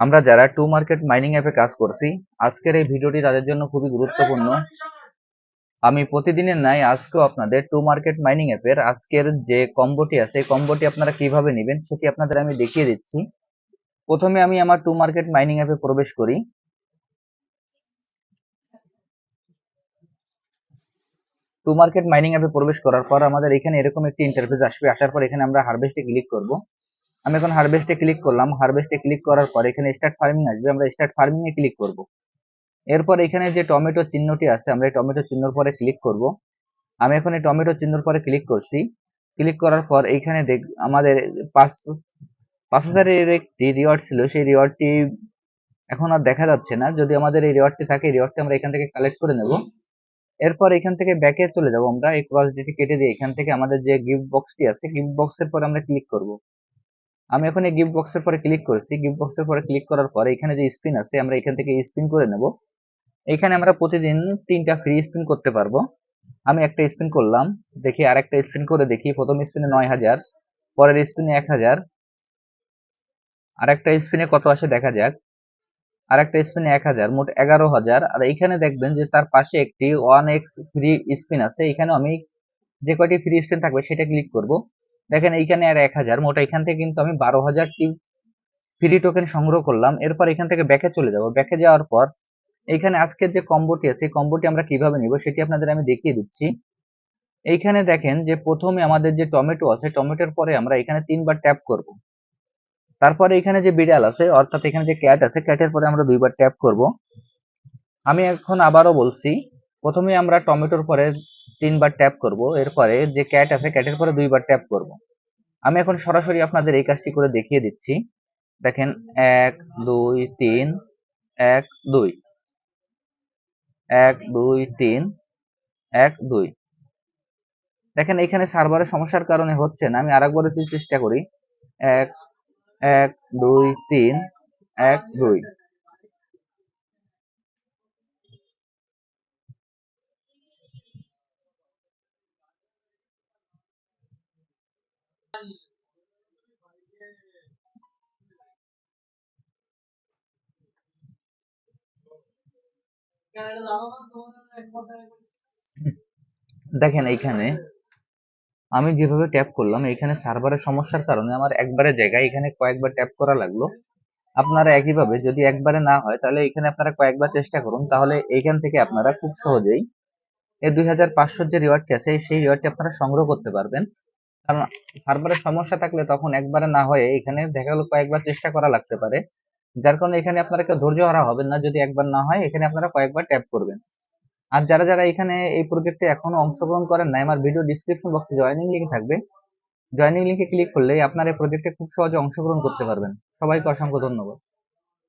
আমরা যারা to market mining অ্যাপে কাজ করছি, আজকের এই ভিডিওটি তাদের জন্য খুবই গুরুত্বপূর্ণ। আমি প্রতিদিনের নাই আজকেও আপনাদের টু মার্কেট মাইনিং অ্যাপের আজকের যে কম্বোটি আছে, এই কম্বোটি আপনারা কীভাবে নেবেন সেটি আপনাদের আমি দেখিয়ে দিচ্ছি। প্রথমে আমি আমার টু মার্কেট মাইনিং অ্যাপে প্রবেশ করি। টু মার্কেট মাইনিং অ্যাপে প্রবেশ করার পর আমাদের এখানে এরকম একটি ইন্টারফেস আসবে, আসার পর এখানে আমরা হারভেস্টে ক্লিক করব। আমি এখন হারভেস্টে ক্লিক করলাম। হারভেস্টে ক্লিক করার পর এখানে স্টার্ট ফার্মিং আসবে। আমরা স্টার্ট ফার্মিং এ ক্লিক করব। এরপর এখানে যে টমেটো চিহ্নটি আছে, আমরা এই টমেটো চিহ্নর পরে ক্লিক করব। আমি এখন এই টমেটো চিহ্নর পরে ক্লিক করছি। ক্লিক করার পর এইখানে দেখ, আমাদের পাঁচ পাঁচ হাজারের একটি রিওয়ার্ড ছিল। সেই রিওয়ার্ডটি এখন আর দেখা যাচ্ছে না। যদি আমাদের এই রিওয়ার্ডটি থাকে রিওয়ার্ডটি আমরা এখান থেকে কালেক্ট করে নেব। এরপর এখান থেকে ব্যাকে চলে যাব আমরা। এই ক্রস ডিটি কেটে দিয়ে এখান থেকে আমাদের যে গিফট বক্সটি আছে গিফট বক্সের পরে আমরা ক্লিক করব। আমি এখন এই গিফট বক্সের পরে ক্লিক করেছি। গিফট বক্সের পরে ক্লিক করার পরে এখানে যে স্পিন আছে, আমরা এখান থেকে স্পিন করে নেব। এখানে আমরা প্রতিদিন তিনটা ফ্রি স্পিন করতে পারব। আমি একটা স্পিন করলাম, দেখি আর একটা স্পিন করে দেখি। প্রথম স্পিনে নয় হাজার, পরের স্পিনে এক হাজার। আর একটা স্পিনে কত আসে দেখা যাক। আর একটা স্পিনে এক হাজার, মোট এগারো হাজার। আর এখানে দেখবেন যে তার পাশে একটি ওয়ান এক্স ফ্রি স্পিন আছে। এখানে আমি যে কয়টি ফ্রি স্পিন থাকবে সেটা ক্লিক করব। দেখেন এইখানে আর এক হাজার, মোট এখান থেকে কিন্তু আমি বারো হাজারটি ফ্রি টোকেন সংগ্রহ করলাম। এরপর এখান থেকে ব্যাকে চলে যাব। ব্যাকে যাওয়ার পর এইখানে আজকের যে কম্বোটি আছে কম্বোটি আমরা কীভাবে নিব সেটি আপনাদের আমি দেখিয়ে দিচ্ছি। এইখানে দেখেন যে প্রথমে আমাদের যে টমেটো আছে, টমেটোর পরে আমরা এখানে তিনবার ট্যাপ করব। তারপরে এখানে যে বিড়াল আছে, অর্থাৎ এখানে যে ক্যাট আছে ক্যাটের পরে আমরা দুইবার ট্যাপ করব। আমি এখন আবারও বলছি, প্রথমে আমরা টমেটোর পরে তিনবার ট্যাপ করব, এরপরে যে ক্যাট আছে ক্যাটের পরে দুইবার ট্যাপ করব। আমি এখন সরাসরি আপনাদের এই কাজটি করে দেখিয়ে দিচ্ছি। দেখেন, এক, দুই, তিন, এক, দুই। এক, দুই, তিন, এক, দুই। দেখেন, এখানে সার্ভারের সমস্যার কারণে হচ্ছে না, আমি আরেকবার চেষ্টা করি। এক এক, দুই, তিন, এক, দুই। দেখেন এইখানে আমি যেভাবে ট্যাপ করলাম এখানে সার্ভারের সমস্যার কারণে আমার একবারে জায়গায় এখানে কয়েকবার ট্যাপ করা লাগল। আপনারা একইভাবে যদি একবারে না হয়, তাহলে এখানে আপনারা কয়েকবার চেষ্টা করুন, তাহলে এইখান থেকে আপনারা খুব সহজেই এই দুই হাজার পাঁচশোর যে রিওয়ার্ডটি আছে, সেই রিওয়ার্ডটি আপনারা সংগ্রহ করতে পারবেন। কারণ সার্ভারের সমস্যা থাকলে তখন একবারে না হয়ে এখানে দেখা গেলো কয়েকবার চেষ্টা করা লাগতে পারে। যার কারণে এখানে আপনারা ধৈর্য হারা হবেন না যদি একবার না হয়, এখানে আপনারা কয়েকবার ট্যাপ করবেন। আর যারা যারা এখানে এই প্রজেক্টে এখনও অংশগ্রহণ করেন নাই, আমার ভিডিও ডিসক্রিপশন বক্সে জয়েনিং লিঙ্ক থাকবে। জয়েনিং লিঙ্কে ক্লিক করলেই আপনার এই প্রজেক্টে খুব সহজে অংশগ্রহণ করতে পারবেন। সবাইকে অসংখ্য ধন্যবাদ।